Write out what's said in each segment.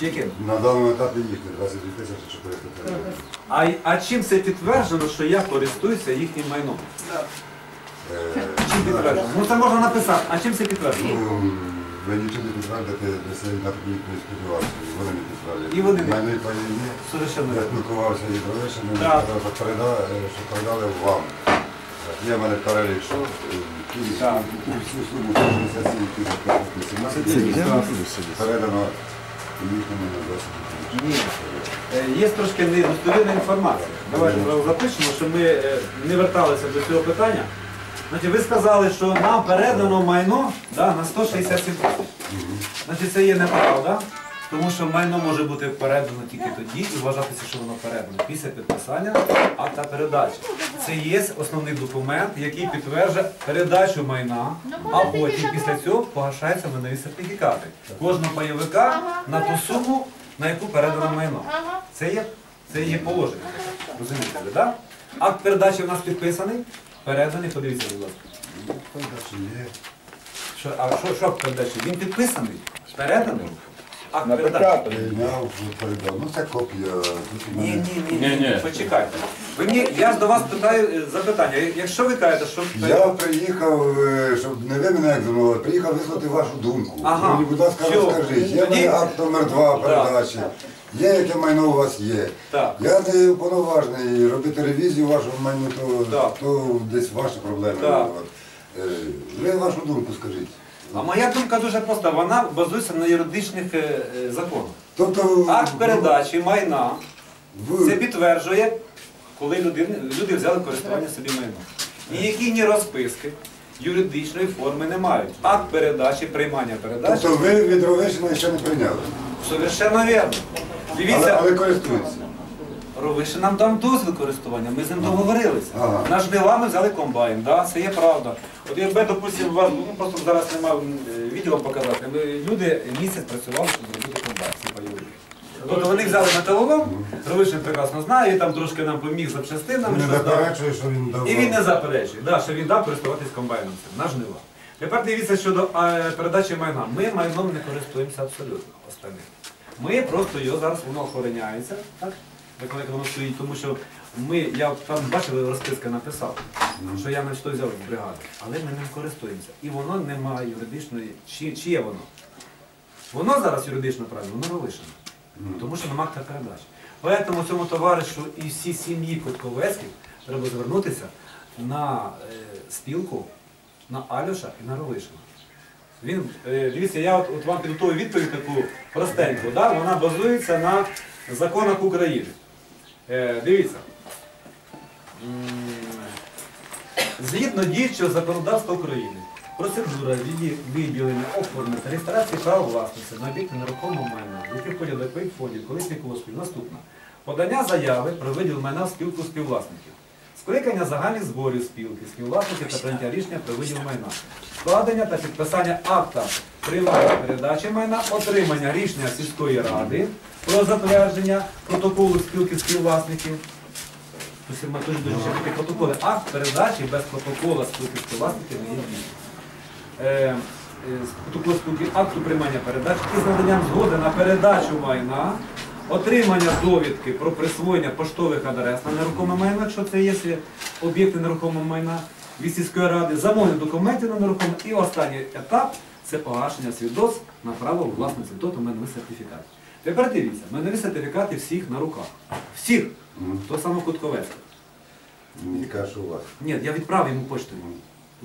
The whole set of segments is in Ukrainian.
Яким? На даному етапі їхні 22 тисячі 400 А, а чим це підтверджено, що я користуюся їхнім майном? Чим підтверджено? Ну це можна написати. А чим це підтверджено? Ну, ви нічого не підтвердите, ви себе на таку відповідь сподівався. І вони не підтвердять. І вони не- Мене і пані є. Совершенно Я вірно. спілкувався Так. сказав, що передали, що передали вам. Є в мене перелік, що е, Київ, Так. всю суму 67 тисяч 518 передано їхньому на 20 Ні. Е, Є трошки недостовірна інформація. Давайте запишемо, щоб ми е, не верталися до цього питання. Значить, ви сказали, що нам передано майно да, на 167 тисяч. Значить, це є неправда, тому що майно може бути передано тільки тоді і вважатися, що воно передано після підписання акта передачі. Це є основний документ, який підтверджує передачу майна, а потім після цього погашаються майнові сертифікати кожного пайовика на ту суму, на яку передано майно. Це є, це є положення. Розумієте, ви, так? Акт передачі у нас підписаний, переданий, подивіться, будь ласка. Передачі є. Що, а що, що передачі? Він підписаний, переданий. Акт передачі. Прийняв, передав. Ну це копія. Тут у Ні, мене- ні, ні, ні, Ні-ні. почекайте. Ви мені, я ж до вас питаю е, запитання. Якщо ви кажете, що Я приїхав, е, щоб не ви мене як приїхав висловити вашу думку. Ага. Ви мені, будь ласка, Що? розкажіть. Є в Тоді- акт номер 2 передачі. Є яке майно у вас є. Так. Я не уповноважений робити ревізію вашого майну, то, Так. то десь ваші проблеми. Так. От. Е, Ви вашу думку скажіть. А моя думка дуже проста, вона базується на юридичних е, е, законах. Тобто Акт передачі майна ви, це підтверджує, коли людини, люди взяли користування собі майном. Ніякі ні розписки юридичної форми не мають. Акт передачі, приймання передачі, тобто ви від Ровишина ще не прийняли. совершенно вірно. Але, Дивіться, але користуються. Ровишин нам дав дозвіл користування, ми з ним договорилися. Ага. На жнива ми взяли комбайн, да, це є правда. От якби, допустимо, вас, ну просто зараз немає е, відео показати, ми, люди місяць працювали, щоб зробити комбайн, ці пайові. Тобто вони взяли металолом, Ровишин прекрасно знає, він там трошки нам поміг запчастинами. Він не заперечує, що він давав. І він не заперечує, да, що він дав користуватись комбайном цим, на жнива. Тепер дивіться щодо передачі майна. Ми майном не користуємося абсолютно останнім. Ми просто його зараз воно охороняється, так? Як воно стоїть, тому що ми, я там бачили, розписка написав, що я наче взяв з бригади, але ми ним користуємося. І воно не має юридичної, чи, чиє воно? Воно зараз юридично правильно, воно ровишено. Тому що нема акта передачі. Поэтому цьому товаришу і всі сім'ї Кутковецьких треба звернутися на е, спілку, на Алюша і на Ровишина. Він, е, дивіться, я от, от вам підготую відповідь таку простеньку, да? вона базується на законах України. Е, дивіться. Згідно діючого законодавства України, процедура відділення оформлення та реєстрації права власності на об'єкти нерухомого майна, які входять до якої фондів колишніх госпіталь, наступна. Подання заяви про виділ майна в спілку співвласників. Скликання загальних зборів спілки, співвласників та прийняття рішення про виділ майна. Складення та підписання акта приймання передачі майна, отримання рішення сільської ради про затвердження протоколу спілки співвласників. Ми дуже дуже такі протоколи. Акт передачі без протокола спілки співвласників не є дійсним. Е, е, з протоколу спілки акту приймання передачі із наданням згоди на передачу майна, отримання довідки про присвоєння поштових адрес на нерухоме майно, якщо це є об'єкти нерухомого майна від сільської ради, замовлення документів на нерухоме і останній етап це погашення свідоцтв на право власності, тобто майновий сертифікат. Тепер дивіться, майнові сертифікати всіх на руках. Всіх. Мгм. То саме Кутковецька. Мені каже, що у вас. Ні, я відправив йому поштою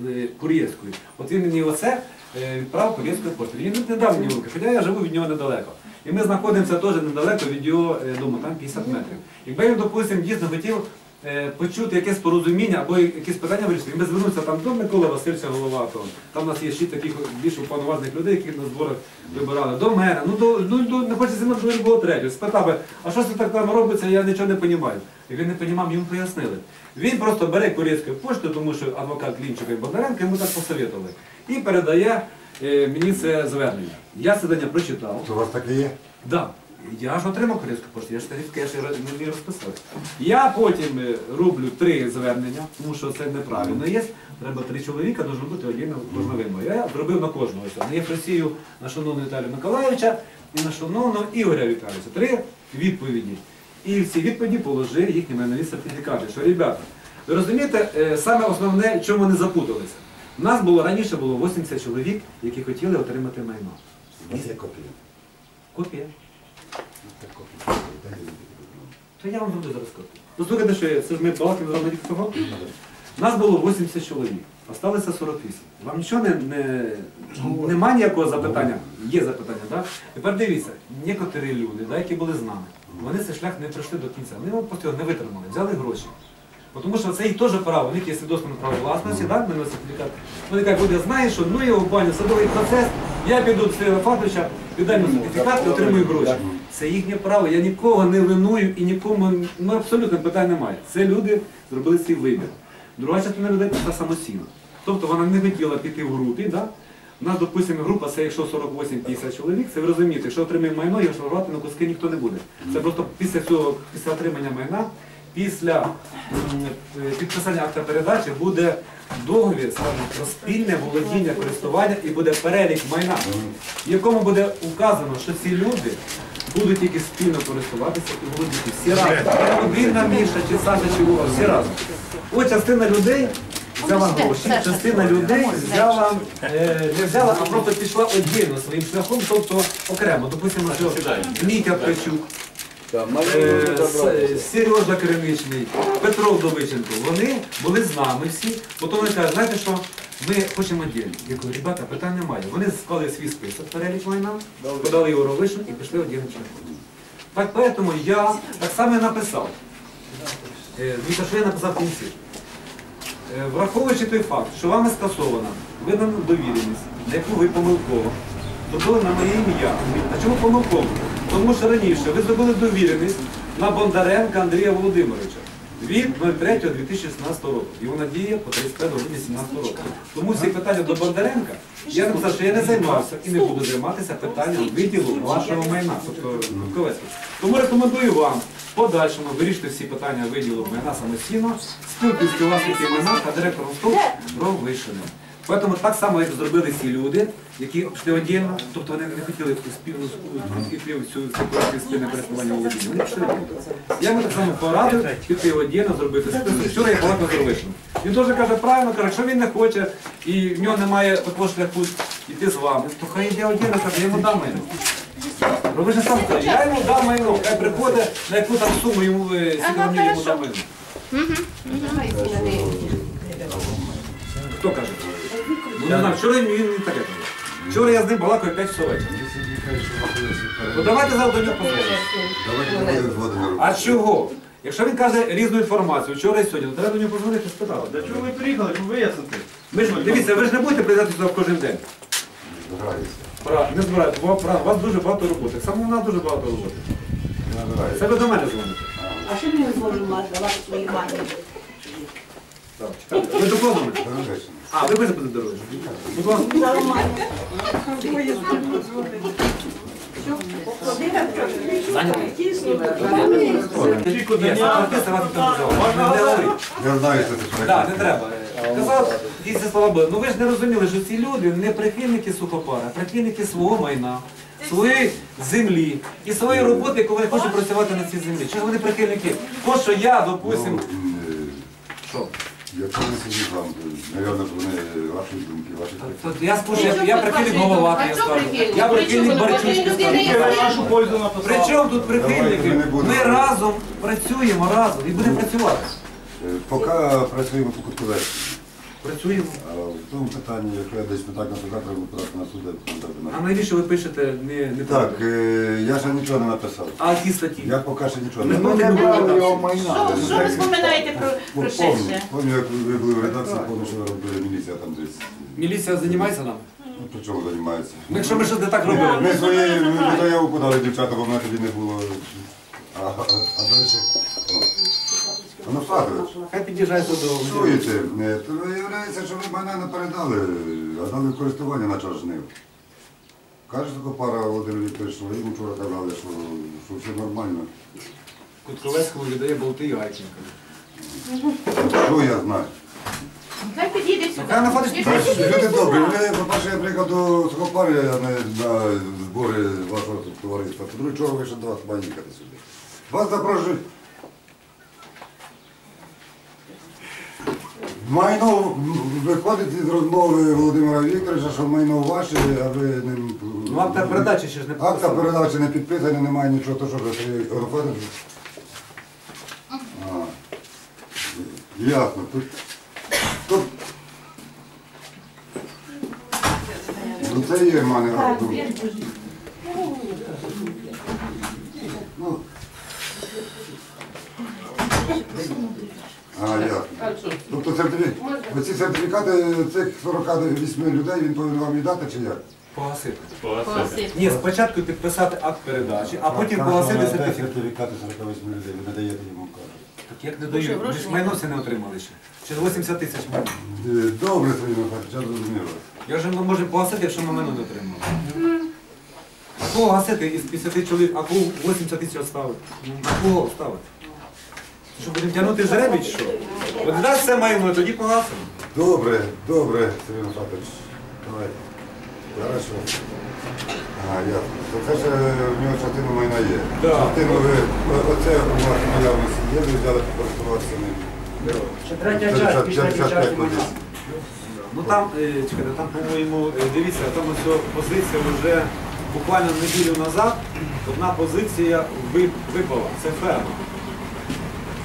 е, кур'єрською. От він мені оце е, повістку з поштою. Він не дав мені руки, хоча я живу від нього недалеко. І ми знаходимося теж недалеко від його е, дому, там 50 метрів. Якби він, допустимо, дійсно хотів почути якесь порозуміння або якісь питання вирішити, він би звернувся там до Миколи Васильовича голова, там у нас є ще таких більш уповноважених людей, яких на зборах вибирали. До мене, ну до, ну, до не хочеться зі мною до любого третього. Спитав би, а що це так там робиться, я нічого не розумію. І він не розумів, йому пояснили. Він просто бере курецьку пошту, тому що адвокат Клінчика і Бондаренко йому так посоветували. І передає е, мені це звернення. Я це прочитав. То у вас таке є? Да. Я ж отримав корейську пошту, я ж тариф я ж не розписав. Я потім е, роблю три звернення, тому що це неправильно є. Треба три чоловіка, може бути один на кожного вимога. Я зробив на кожного. ось. На Єфросію, на шановного Віталія Миколаївича і на шановного Ігоря Віталійовича. Три відповіді. І в ці відповіді положи їхні майнові сертифікати. Що, ребята, ви розумієте, е, саме основне, чому вони запуталися? У нас було раніше було 80 чоловік, які хотіли отримати майно. Копія. Копія. Це копія. Дайте мені То я вам зроблю зараз копію. Ну слухайте, що я- це ж ми балакали тільки того. Нас було 80 чоловік, осталося 48. Вам нічого не, не, нема ніякого запитання? Є запитання, так? Тепер дивіться, некоторі люди, да, які були з нами, вони цей шлях не пройшли до кінця. Вони його просто не витримали, взяли гроші. Бо Тому що це їх теж право, у них є свідоцтво на право власності, так, на сертифікат. Вони кажуть, буде, знаєш, що ну його в баню, садовий процес, я піду до Сергія Фатовича, віддай йому сертифікат і отримую гроші. Це їхнє право, я нікого не виную і нікому, ну абсолютно питань немає. Це люди зробили свій вибір. Друга частина людей пішла самостійно. Тобто вона не хотіла піти в групі, да? У нас, допустимо, група, це якщо 48-50 чоловік, це ви розумієте, якщо отримаємо майно, його ж рвати на куски ніхто не буде. Це просто після цього, після отримання майна, після підписання акта передачі буде договір саме про спільне володіння, користування і буде перелік майна, в якому буде указано, що ці люди будуть тільки спільно користуватися і володіти всі разом. Не Міша, чи Саша, чи Вова, всі разом. От частина людей взяла гроші, частина людей взяла, е, не взяла, а просто пішла віддільно своїм шляхом, тобто окремо. Допустимо, що Мітя Ткачук, е, С- Сережа Кириничний, Петро Вдовиченко, вони були з нами всі. Потім вони кажуть, знаєте що, ми хочемо віддільно. Я кажу, ребята, питань немає. Вони склали свій список перелік майна, подали його ровишин і пішли віддільним шляхом. Так, тому я так само і написав. Е, Дивіться, що я написав в кінці. Е, Враховуючи той факт, що вами скасована видана довіреність, на яку ви помилково зробили на моє ім'я. А чому помилково? Тому що раніше ви зробили довіреність на Бондаренка Андрія Володимировича від 03.2016 року. І вона діє по 35 грудня 2017 року. Тому всі питання до Бондаренка я написав, що я не займався і не буду займатися питанням виділу вашого майна, тобто. Тому рекомендую вам в подальшому вирішити всі питання виділу майна самостійно, спілкуюсь співвласників майна та директором СТОВ Ровишиним. Тому так само, як зробили ці люди, які пішли віддільно, тобто вони не хотіли спільно піти в цю ситуацію спільне користування володіння. Вони пішли віддільно. Я йому так само порадив піти віддільно, зробити. Вчора я балакав з Ровишином. Він теж каже, правильно, каже, якщо він не хоче і в нього немає такого шляху йти з вами, то хай йде віддільно, каже, я йому дам майно. Ровишин сам каже, я йому дам майно, хай приходить, на яку там суму йому е, мені йому дам майно. Хто каже? Ну, не знаю, вчора він не таке. Вчора я з ним балакаю 5 часов вечора. Ну давайте завтра до нього не руки. А чого? Якщо він каже різну інформацію, вчора і сьогодні, то треба до нього позвонити спитати. Для чого ви приїхали, щоб вияснити? Ви ж дивіться, ви ж не будете приїжджати сюди кожен день. Збираюся. Пора, не збирайте, бо пора, у вас дуже багато роботи. Саме у нас дуже багато роботи. Це ви до мене дзвоните. А що ми зможемо давати свої мамі? Так, чекайте. Ви до кого дзвоните? А, ви будете дорожі. Будь ласка. Я знаю, що це Так, не треба. Казав, дійсно слова були. Ну ви ж не розуміли, що ці люди не прихильники сухопара, а прихильники свого майна, своєї землі і своєї роботи, яку вони хочуть працювати на цій землі. Чого вони прихильники? То, що я, допустим, що? Якщо не сидіть вам, наверное, вони ваші думки, ваші То я скажу, я, я прихильник Головати, я скажу. Я прихильник Барчучки скажу. нашу пользу написав. При чому тут Давайте прихильники? ми не будемо. Ми разом працюємо разом і будемо працювати. Е, Поки працюємо по Кутковецьку. Працюємо. А в тому питанні, якщо я десь питати на суд, треба подати на суд, А на навіщо ви пишете не, не Так, е, я ще нічого не написав. А ті статті? Я поки ще нічого Ми не не написав. будемо. Що, що ви споминаєте про, про Помню, ширше? помню, як ви були в редакції, помню, що ви робили міліція там десь. Міліція займається нам? Ну, при чому займається? Ну, Якщо ми щось не так робили. Ми свої ми заяву подали дівчата, бо в мене тоді не було. А, а, а далі? ну, Анастасович, Хай під'їжджає до чуєте, е, то виявляється, що ви мене не передали, а дали користування на час жнив. Каже, така пара Володимир Вікторович, що йому вчора казали, що, що все нормально. Кутковецькому віддає болти і Гайченка. Що я знаю? Хай їде сюди. Хай Люди добрі, ви, по-перше, я приїхав до Сухопарі, а не на збори вашого товариства. По-друге, чого ви ще до вас має їхати сюди? Вас запрошують. Майно виходить із розмови Володимира Вікторовича, що майно ваше, а ви не. Ну, акта передачі ще ж не Акта передачі не підписані, немає нічого, то що ви Сергій Ясно. Тут, тут... Ну це є в мене. Ну. А, ясно. Тобто сертифікати, оці сертифікати цих 48 людей він повинен вам віддати чи як? Погасити. Погасити. Ні, спочатку підписати акт передачі, а потім погасити сертифікат. сертифікати 48 людей, ви не даєте йому кажуть. Так як не даю, ми ж майно все не отримали ще. Ще 80 тисяч майно. Е, Добре, Сергій Михайлович, я зрозумів. Я вже ми можемо погасити, якщо ми майно не отримали. А кого гасити із 50 чоловік, а кого 80 тисяч оставити? Ну, А кого ставити? Що будемо тягнути жребій, чи що? От дасть все майно, тоді погасимо. Добре, добре, Сергій Михайлович. Давайте. Хорошо. А, ясно. То це ж е, в нього частина майна є. Да. Частину ви, о- оце у вас наявності є, ви взяли користуватися ним. Ще третя частина, після 55 частини. позицій. Ну там, е, чекайте, там, по-моєму, е, дивіться, там ось позиція вже буквально неділю назад одна позиція ви- випала. Це ферма.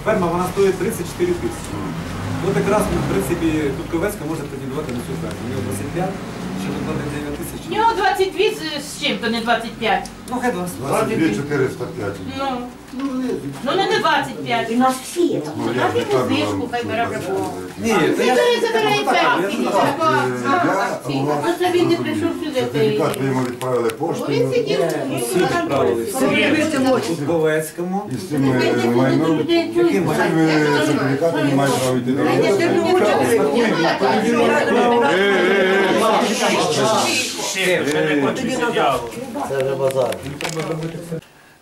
Ферма вона стоїть 34 тисячі. От якраз, в принципі, Дудковецька може претендувати на цю ферму. У нього 25, ще докладе 9 У нього 22 з- з чим-то, не 25. Ну, хай 20. 22 405. Ну, ну не не 25. І нас всі є. Ну, я ж не йому кажу вам, що бере це, прикол. е, Ні, то я... Забирай, забирай, Ну, так, я так, ж і так. Так, так. е, я у вас Просто він не прийшов сюди. Сертифікат ви ти- йому відправили Бо він поштою. сидів Всі відправили. Всі. Дудковецькому. І з цим е, майном, з цим е, сертифікатом не має права йти до Це вже базар.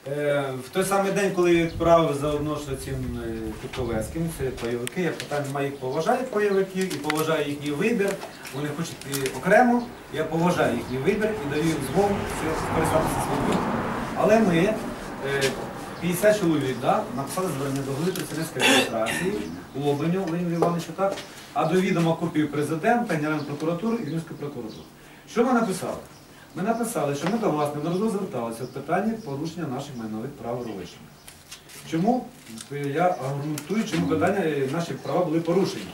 Е, В той самий день, коли я відправив заодно ж цим е, Кутковецьким, це пайовики, я питаю, маю їх поважаю пайовиків і поважаю їхній вибір. Вони хочуть е, окремо, я поважаю їхній вибір і даю їм змогу скористатися своїм вибором. Але ми, е, 50 чоловік, да, написали звернення до голови представницької адміністрації Лобаню Леоніду Івановичу, так, а до відома копію президента, Генеральної прокуратури і Вінської прокуратури. Що ми написали? Ми написали, що ми до вас неодноразово зверталися в питанні порушення наших майнових прав Ровищини. Чому? Я аргументую, чому питання наші права були порушені.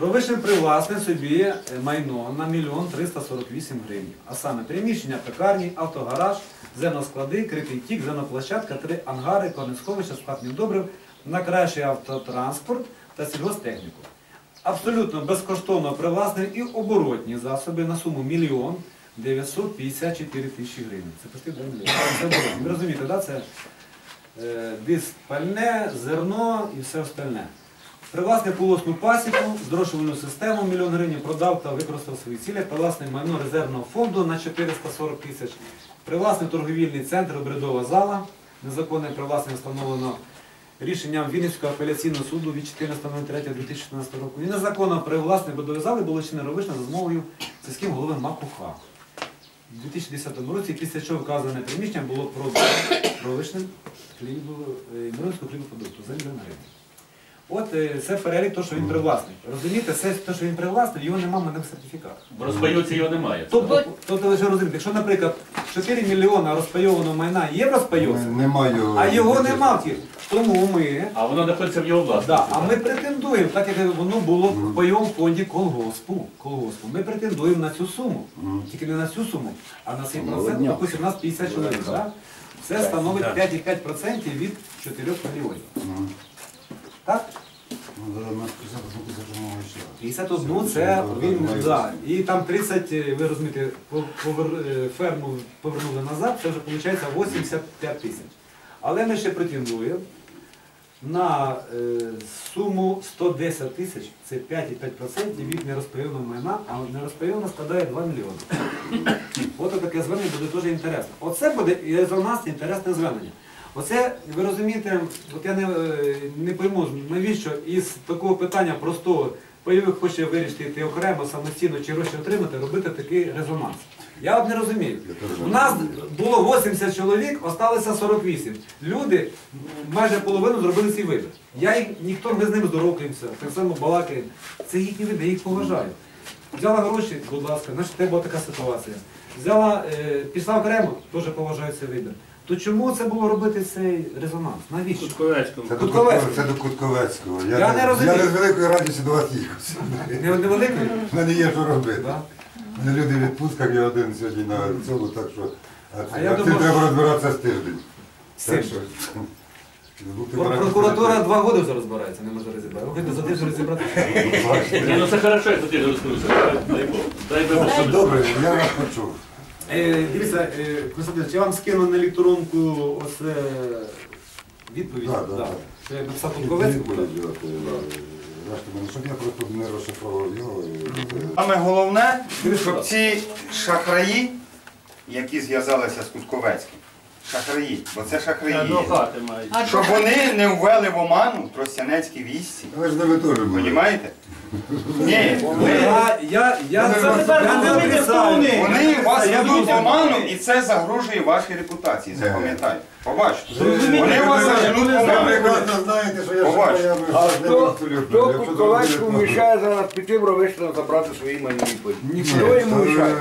Ровишин привласнив собі е, майно на мільйон 348 гривень. А саме приміщення пекарні, автогараж, зеносклади, критий тік, зеноплощадка, три ангари, корнисховища, складних добрив, на кращий автотранспорт та сільгостехніку. Абсолютно безкоштовно привласнив і оборотні засоби на суму мільйон 954 тисячі гривень. Це почти 2 мільйони. Ви розумієте, да? це е, диск пальне, зерно і все остальне. Привласнив полосну пасіку, зрошувальну систему мільйон гривень продав та використав в своїх цілях. Привласнив майно резервного фонду на 440 тисяч. Привласнив торговільний центр обрядова зала. Незаконне привласнення встановлено рішенням Вінницького апеляційного суду від 14.03.2016 року. І незаконно привласнення будові зали було чинено ровишне за змовою сільським голови Макуха. У 2010 році, після чого вказане приміщення було продано ровишним Миронського хлібопродукту за мільйон гривень. От е, це перелік того, що він привласнив. Розумієте, це те, що він привласнив, його немає в мене в сертифікатах. В його немає. Тобто, тобто ви ж розумієте, якщо, наприклад, 4 мільйона розпайованого майна є в розпайовці, Немає. а його нема в ті, тому ми, А воно знаходиться в його власності. да, а ми претендуємо, так як воно було в пайовому фонді колгоспу, колгоспу, ми претендуємо на цю суму. Тільки не на цю суму, а на 7%, допустим, у нас 50 чоловік. Да? Це становить 5,5% від 4 мільйонів. Так? Ну, за 51 тисячу мого ще. 51 це він, да. І там 30, е, ви розумієте, повер- е, ферму повернули назад, це вже виходить 85 тисяч. Але ми ще претендуємо на е, суму 110 тисяч, це 5,5% від нерозпайованого майна, а нерозпайована складає 2 мільйони. От таке звернення буде дуже інтересно. Оце буде і за нас інтересне звернення. Оце, ви розумієте, от я не, е, не пойму, навіщо із такого питання простого бойовик хоче вирішити йти окремо, самостійно чи гроші отримати, робити такий резонанс. Я от не розумію. У нас було 80 чоловік, осталося 48. Люди майже половину зробили свій вибір. Я їх, ніхто, ми з ними здоровкаємося, так само балакаємо. Це їхні вибір, я їх поважаю. Взяла гроші, будь ласка, значить, тебе була така ситуація. Взяла, е, пішла окремо, теж поважаю цей вибір. То чому це було робити цей резонанс? Навіщо? Кутковецькому. Це до, Кутковецького. Це до Кутковецького. Я не розумію. Я не з великої радості до вас їхав. Не, не великий? У мене є що робити. Да? У мене люди в відпустках, я один сьогодні на цьому, так що а, А я а цим треба розбиратися з тиждень. З Так що, ну, ти Про- мене- Прокуратура два роки вже розбирається, не може розібрати. Ви хочете за тиждень розібрати? Ні, ну це хорошо, як ти розкрутився. Дай Бог. Дай Бог, Добре, я вас почув. Е, дивіться, е, Константин, я вам скину на електронку оце відповідь. Так, так, Да. Це написав Кутковецький буде. Я просто не розшифровував його. Саме головне, щоб ці шахраї, які зв'язалися з Кутковецьким, шахраї, бо це шахраї. Щоб вони не ввели в оману тростянецькі війські. Ви ж не ви теж були. Понімаєте? Ні, ви, Я, я, я, Ну, це, я не розумієте, вони? вас ведуть в оману і це загрожує вашій репутації. Запам'ятайте. Побачите. Вони вас ви- заженуть в Ви оману. прекрасно знаєте, що я Побач. шахраями хто, зробити- мішає зараз піти в Ровишина забрати свої майнові паї? Ні, Хто йому мішає?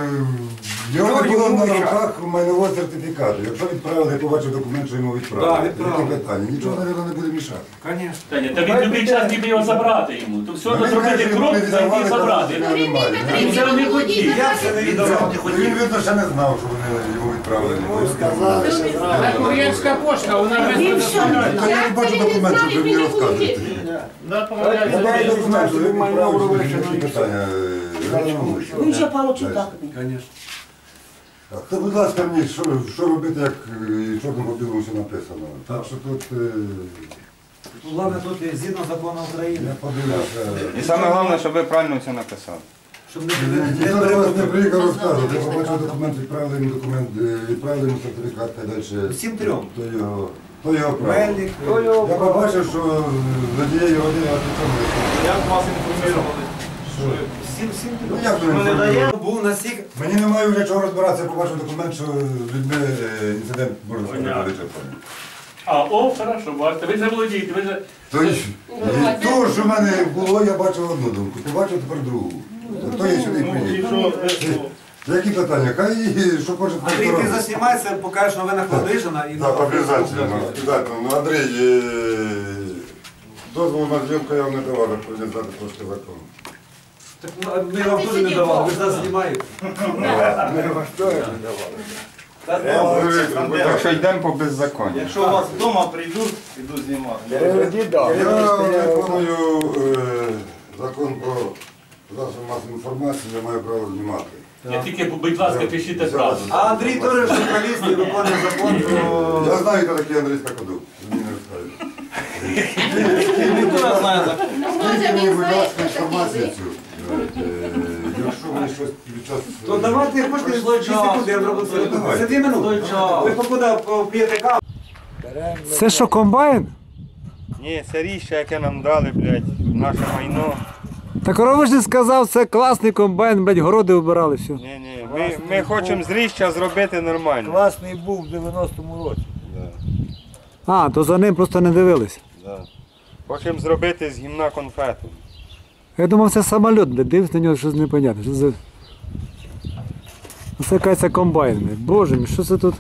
Його було йому на мішає? руках майнового сертифікату. Якщо відправили, я побачив документ, що йому відправили. Да, відправили. Питання? Нічого, мабуть, не буде мішати. Конечно. Та він любий час ніби його забрати йому. То все, Ну, то він зробити каже, крок, зайти і віддавали, забрати. там, немає. Це не хотів. Я це не віддавав. Він, видно, ще не знав, що вони йому відправили. сказали, що зразу. Кур'єрська пошта, вона Він що? Та я не бачу знав, що мені? Да, Я бачу документ, що він Майно відправив, що він питання. е, так. Конечно. Так, то, будь ласка, мені, що, що робити, як е, чорним по білому все написано. Так що тут, е, Головне тут є згідно закону України, я подивлюся. І саме головне, щоб ви правильно все написали. щоб не, не, Ніхто до вас не приїхав розказувати. Я побачив документ, відправили йому документ, е, відправили йому сертифікат, та далі. Всім трьом. То його, то його право. Мельник, Я побачив, що з однієї родини я не знаю. Як вас інформували? що всім, всім Ну як Ми не не даємо. Був настільки, Мені немає вже чого розбиратися, я побачив документ, що з людьми е, інцидент можна сказати Понятно. А, о, хорошо, бачите, ви вже володієте, ви вже... То й- і того, що в мене було, я бачив одну думку, побачив тепер другу. Хто є сюди Ну, і приїхав? що, ви що? Які питання? Хай що хоче Андрій, ти заснімайся, покажеш новинах Ладижина і Так, обов'язково, обов'язково. Ну, Андрій, е, дозволу на зйомку я вам не давав, я повинен знати трошки закон. Так, ну, ми вам теж не давали, ви ж нас знімаєте. Ми вас теж не давали. Так що йдемо по беззаконню. Якщо у вас вдома прийдуть, іду знімати. Я виконую е, закон про засоби масової інформації, я маю право знімати. Я тільки, будь ласка, пишіть правду. А Андрій теж журналіст і виконує закон про... Я знаю, хто такий Андрій Скакодуб. Мені не. Ну, Скільки мені, будь ласка, інформацію цю. Е, Якщо ви щось під час... То давайте, хочете, 2 секунди, я зроблю це. Це 2 минути. Ви покуди поп'єте каву. Це що, комбайн? Ні, це ріще, яке нам дали, блядь, наше майно. Так Ровишин сказав, це класний комбайн, блядь, городи вбирали, все. Ні, ні, ми, ми хочемо з ріща зробити нормально. Класний був в 90-му році. А, то за ним просто не дивились. Да. Хочемо зробити з гімна конфету. Я думав, це самоліт, блядь, дивись на нього, щось непонятне. Що за... Це якась комбайн. Боже мій, що це тут?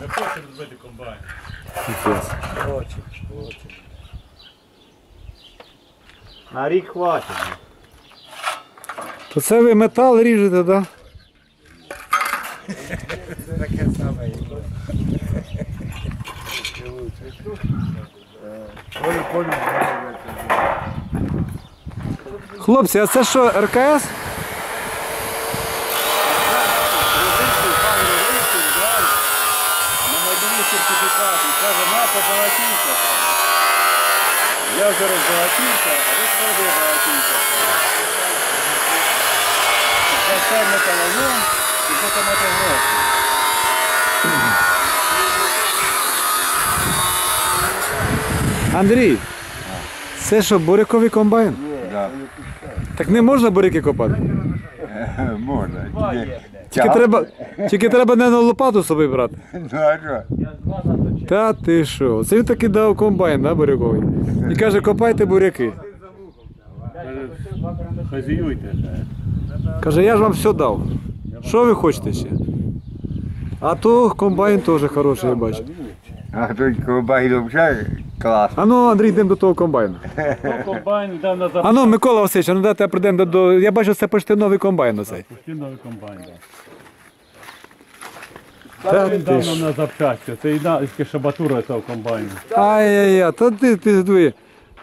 Не хочемо зробити комбайн. Хоче, хоче. На рік хватить. То це ви метал ріжете, так? Да? Таке саме. Колі, колі, Хлопці, а це що, РКС? на на. Я вже роззолотівся, а ви справді роззолотівся. Це все металолом і потім мати гроші. Андрій, це що, буряковий комбайн? Так не можна буряки копати? Можна. Тільки, Тільки треба, тільки треба не на лопату собі брати. Ну, а що? Та ти що? Це він таки дав комбайн, да, буряковий. І каже, копайте буряки. Хазіюйте. Каже, я ж вам все дав. Що ви хочете ще? А то комбайн теж хороший, я бачу. А тут колбайно вже клас. А ну, Андрій, йдемо до того комбайну. Комбайн дав на А ну, Микола Васильович, ну дайте прийдемо до, до. Я бачу, це почти новий комбайн оцей. новий комбайн. да. Та Він ти дав ж. нам на запчасті. Це і на- шабатура цього комбайну. Ай-яй-яй, та ти, ти диви.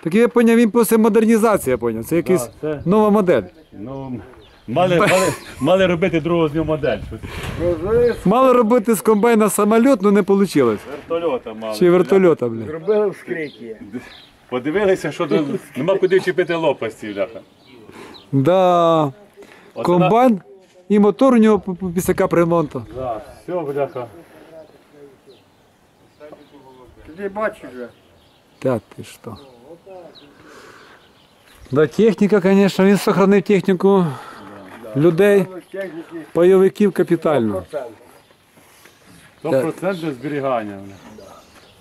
Так я поняв, він після модернізації, я поняв. Це якась це- нова модель. Ну, мали, мали, мали робити другу з нього модель. Мали робити з комбайна самоліт, але не вийшло. Вертольота мали. Чи вертольота, блін. Робили вскриті. Подивилися, що тут нема куди чіпити лопасті, бляха. Да. Оце Комбайн і мотор у нього п- п- після капремонту. Да, все, бляха. Ти бачиш вже. Та ти що. Да, техніка, звісно, він сохранив техніку людей, пайовиків капітально. 100% зберігання.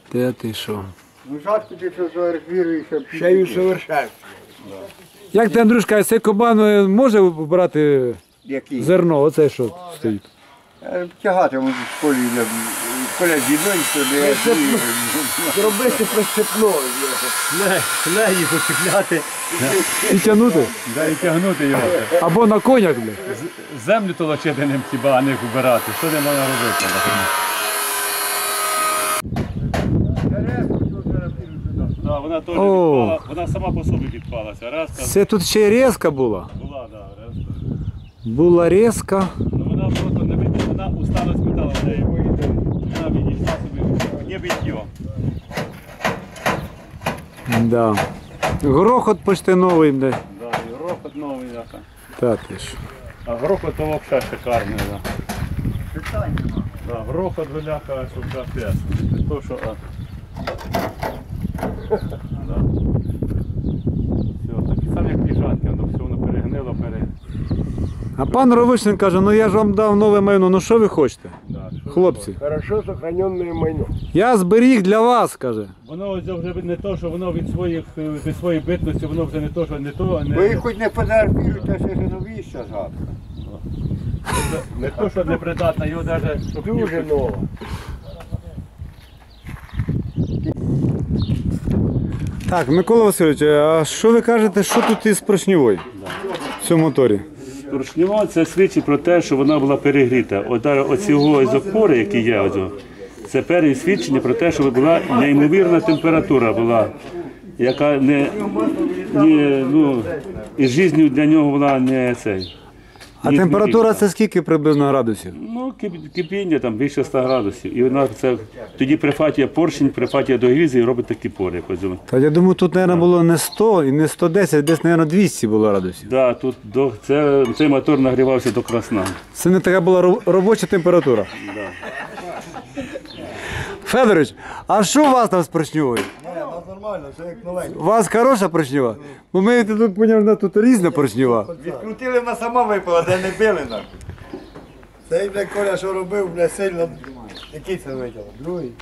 Те Та ти що. Ну жаль ти що заархівуєш, ще й усовершенствуєш. Як ти, Андрюшка, цей кобан е, може брати зерно, оце що стоїть? Е, Тягати може, в полі не зробити прищепно. Леї почіпляти І тягнути? да, і тягнути його. Або на конях, блядь. Землю толочити ним хіба, а не вбирати. Що не можна робити? Да, вона теж О. відпала, вона сама по собі відпалася. Раз там Це тут ще й резка була. була, да, раз. Була резка. Ну вона просто не видно, вона устала з металу, вона відійшла собі, не бітьо. Да. Грохот почти новий, блядь. Да, і грохот новий, яка. Та ти що. А грохот то взагалі шикарний, да. Да, грохот виляка, що капець. То, що, а. Да. Все, такі самі як піжанки, воно все воно перегнило, пере... А пан Ровишин каже, ну я ж вам дав нове майно, ну що ви хочете? Що Хлопці, Хорошо сохраненне майно. я зберіг для вас, каже. Воно ось вже не то, що воно від своїх від своєї битності, воно вже не то, що не то, а не. Ви хоч не фотографіруєте, ще ж нові ще завтра. не то, що не придатне, його навіть Дуже ново. Так, Микола Васильович, а що ви кажете, що тут із поршньовою в цьому моторі? Поршнева це свідчить про те, що вона була перегріта. От оцього з опори, які є, це перше свідчення про те, що була неймовірна температура була, яка не, не ну, і життю для нього була не цей. А ні- температура це скільки приблизно градусів? Ну, кип- кипіння там більше 100 градусів. І вона це тоді прифатія поршень, прифатія до грізи і робить такі пори. Та я думаю, тут, мабуть, було не 100 і не 110, десь, мабуть, 200 було градусів. Да, тут до, це, цей мотор нагрівався до красна. Це не така була ро- робоча температура. Федорович, а що у вас там з поршньовою? Нормально, все як. У вас хороша поршньова? Бо ми тут поняв, тут різна поршньова. Відкрутили, вона сама випала, де не били нахуй. Цей бля Коля, що робив, бля, сильно. Який це витяг? Другий?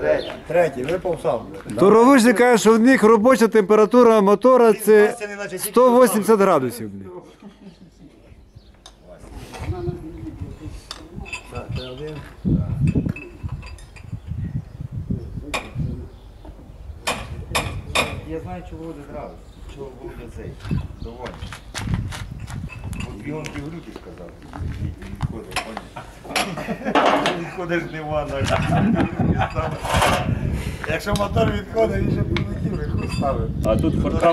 Третій. Третій, випав сам, бля. То ровишник каже, що в них робоча температура мотора це 180 градусів. блін. Я знаю, чого буде зразу. Чого буде цей. Доволі. От Бігонки в люті сказав. Відходить, поняв. Відходиш з дивана. Якщо мотор відходить, він ще прилетів, і хуй ставив. А тут форка